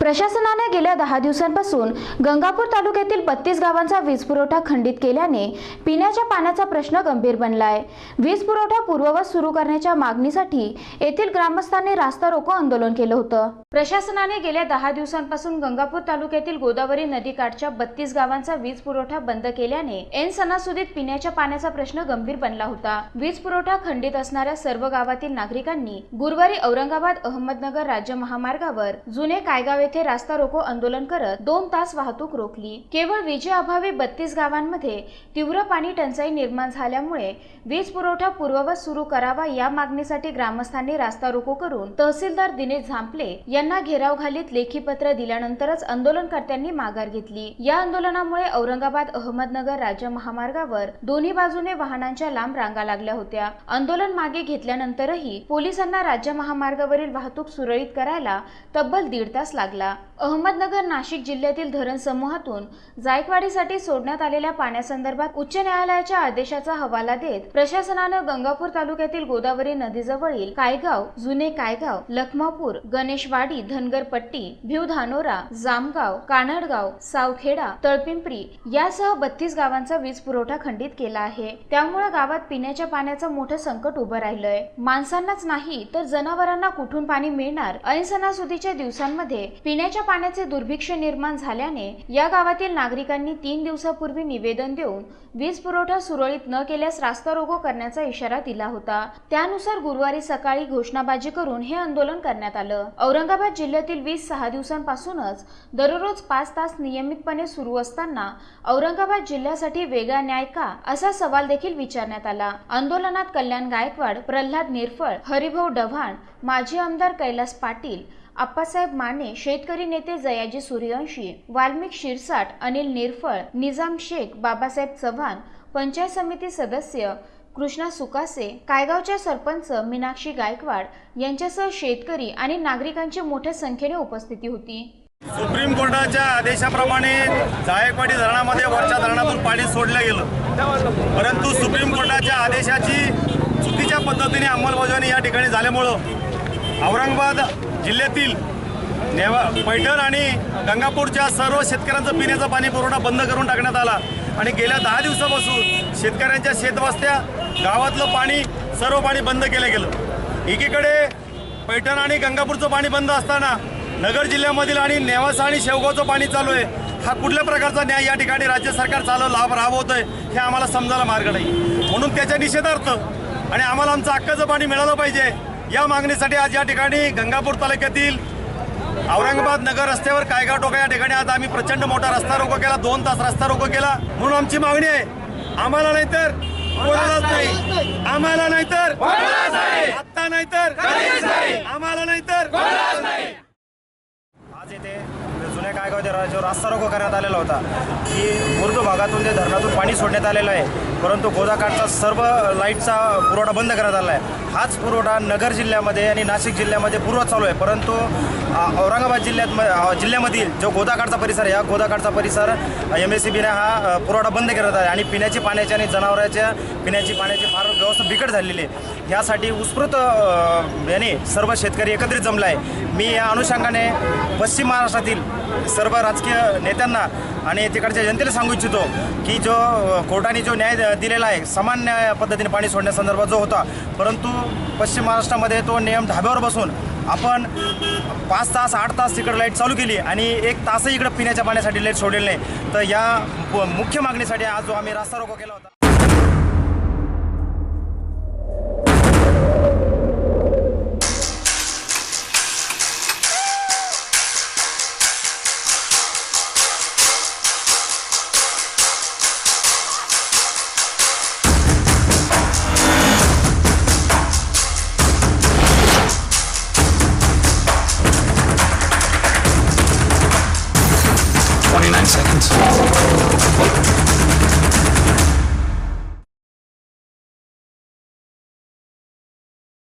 प्रशासनाने गेल्या दहा दिवसांपासून गंगापूर तालुक्यातील बत्तीस गावांचा वीज पुरवठा खंडित केल्याने पिण्याच्या पाण्याचा प्रश्न गंभीर बनलाय. वीज पुरवठा पूर्ववत सुरू करण्याच्या मागणीसाठी येथील ग्रामस्थांनी रास्ता रोको आंदोलन केलं होतं. प्रशासनाने गेल्या दहा दिवसांपासून गंगापूर तालुक्यातील गोदावरी नदीकाठच्या बत्तीस गावांचा वीज पुरवठा बंद केल्याने एन सणासुदीत पिण्याच्या पाण्याचा प्रश्न गंभीर बनला होता. वीज पुरवठा खंडित असणाऱ्या सर्व गावातील नागरिकांनी गुरुवारी औरंगाबाद अहमदनगर राज्य महामार्गावर जुने कायगाव येथे रास्ता रोको आंदोलन करत दोन तास वाहतूक रोखली. केवळ विजेअभावी बत्तीस गावांमध्ये तीव्र पाणी टंचाई निर्माण झाल्यामुळे वीज पुरवठा पूर्ववत सुरू करावा या मागणीसाठी ग्रामस्थांनी रास्ता रोको करून तहसीलदार दिनेश झांपले यांना घेराव घालीत लेखी पत्र दिल्यानंतरच आंदोलनकर्त्यांनी माघार घेतली. या आंदोलनामुळे औरंगाबाद अहमदनगर राज्य महामार्गावर दोन्ही बाजूने वाहनांच्या लांब रांगा लागल्या होत्या. आंदोलन मागे घेतल्यानंतरही पोलिसांना राज्य महामार्गावरील वाहतूक सुरळीत करायला तब्बल दीड तास लागला. अहमदनगर नाशिक जिल्ह्यातील धरण समूहातून जायकवाडीसाठी सोडण्यात आलेल्या पाण्यासंदर्भात उच्च न्यायालयाच्या आदेशाचा हवाला देत प्रशासनानं गंगापूर तालुक्यातील गोदावरी नदीजवळील कायगाव जुने कायगाव लखमापूर गणेशवाडी धनगरपट्टी भिव धानोरा जामगाव कानडगाव सावखेडा तळपिंपरी यासह बत्तीस गावांचा वीज पुरवठा खंडित केला आहे. त्यामुळे गावात पिण्याच्या पाण्याचं मोठं संकट उभं राहिलंय. माणसांनाच नाही तर जनावरांना कुठून पाणी मिळणार? ऐन सणासुदीच्या दिवसांमध्ये पिण्याच्या पाण्याचे दुर्भिक्ष निर्माण झाल्याने या गावातील नागरिकांनी तीन दिवसापूर्वी निवेदन देऊन वीज पुरवठा सुरळीत न केल्यास रास्तारोको करण्याचा इशारा दिला होता. त्यानुसार गुरुवारी सकाळी घोषणाबाजी करून हे आंदोलन करण्यात आलं. औरंगाबाद जिल्ह्यातील वीज सहा दिवसांपासूनच दररोज पाच तास नियमितपणे सुरू असताना औरंगाबाद जिल्ह्यासाठी वेगळा न्याय का असा सवाल देखील विचारण्यात आला. आंदोलनात कल्याण गायकवाड प्रल्हाद निरफळ हरिभाऊ डव्हाण माजी आमदार कैलास पाटील आप्पासाहेब माने शेतकरी नेते जयाजी सूर्यवंशी वाल्मिक शिरसाट अनिल निरफळ निजाम शेख बाबासाहेब चव्हाण पंचायत समिती सदस्य कृष्णा सुकासे कायगावच्या सरपंच मीनाक्षी गायकवाड यांच्यासह शेतकरी आणि नागरिकांची मोठ्या संख्येने उपस्थिती होती. सुप्रीम कोर्टाच्या आदेशाप्रमाणे जायकवाडी धरणामध्ये वरच्या धरणातून पाणी सोडलं गेलं. परंतु सुप्रीम कोर्टाच्या आदेशाची चुकीच्या पद्धतीने अंमलबजावणी या ठिकाणी झाल्यामुळं औरंगाबाद जिल्ह्यातील नेवा पैठण आणि गंगापूरच्या सर्व शेतकऱ्यांचं पिण्याचं पाणी पुरवठा बंद करून टाकण्यात आला. आणि गेल्या दहा दिवसापासून शेतकऱ्यांच्या शेतवस्त्या गावातलं पाणी सर्व पाणी बंद केलं गेलं. एकीकडे पैठण आणि गंगापूरचं पाणी बंद असताना नगर जिल्ह्यामधील आणि नेवासा आणि शेवगावचं पाणी चालू आहे. हा कुठल्या प्रकारचा न्याय या ठिकाणी राज्य सरकार चालू लाभ राबवत आहे हे आम्हाला समजायला मार्ग नाही. म्हणून त्याच्या निषेधार्थ आणि आम्हाला आमचं हक्काचं पाणी मिळालं पाहिजे. या मागणीसाठी आज या ठिकाणी गंगापूर तालुक्यातील औरंगाबाद नगर रस्त्यावर कायगाव टोका या ठिकाणी आता आम्ही प्रचंड मोठा रस्ता रोको केला दोन तास रस्ता रोको केला. म्हणून आमची मागणी आहे आम्हाला नाही तर कोणालाच नाही. आम्हाला नाही तर आत्ता नाही तर आम्हाला नाही तर आज येथे त्या राज्यावर रास्ता रोको करण्यात आलेला होता की मुर्द भागातून ते धरणातून पाणी सोडण्यात आलेलं आहे परंतु गोदाकाठचा सर्व लाईटचा पुरवठा बंद करण्यात आला आहे हाच पुरवठा नगर जिल्ह्यामध्ये आणि नाशिक जिल्ह्यामध्ये पूर्व चालू आहे परंतु औरंगाबाद जिल्ह्यात म- जिल्ह्यामधील जो गोदाकाठचा परिसर आहे या गोदाकाठचा परिसर एम एस सी बीने हा पुरवठा बंद करण्यात आहे आणि पिण्याची पाण्याची आणि जनावरांच्या पिण्याची पाण्याची फार अवस्था बिकट झालेली आहे. यासाठी उत्स्फूर्त याने सर्व शेतकरी एकत्रित जमला आहे मी या अनुषंगाने पश्चिम महाराष्ट्रातील सर्व राजकीय नेत्यांना आणि तिकडच्या जनतेला सांगू इच्छितो की जो कोर्टाने जो न्याय द- दिलेला आहे समान न्याय पद्धतीने पाणी सोडण्यासंदर्भात जो होता परंतु पश्चिम महाराष्ट्रामध्ये तो नियम ढाब्यावर बसून आपण पाच तास आठ तास तिकडं लाइट चालू केली आणि एक तासही इकडं पिण्याच्या पाण्यासाठी लाइट सोडलेली नाही. तर या मुख्य मागणीसाठी आज जो आम्ही रास्ता रोको केला होता. seconds.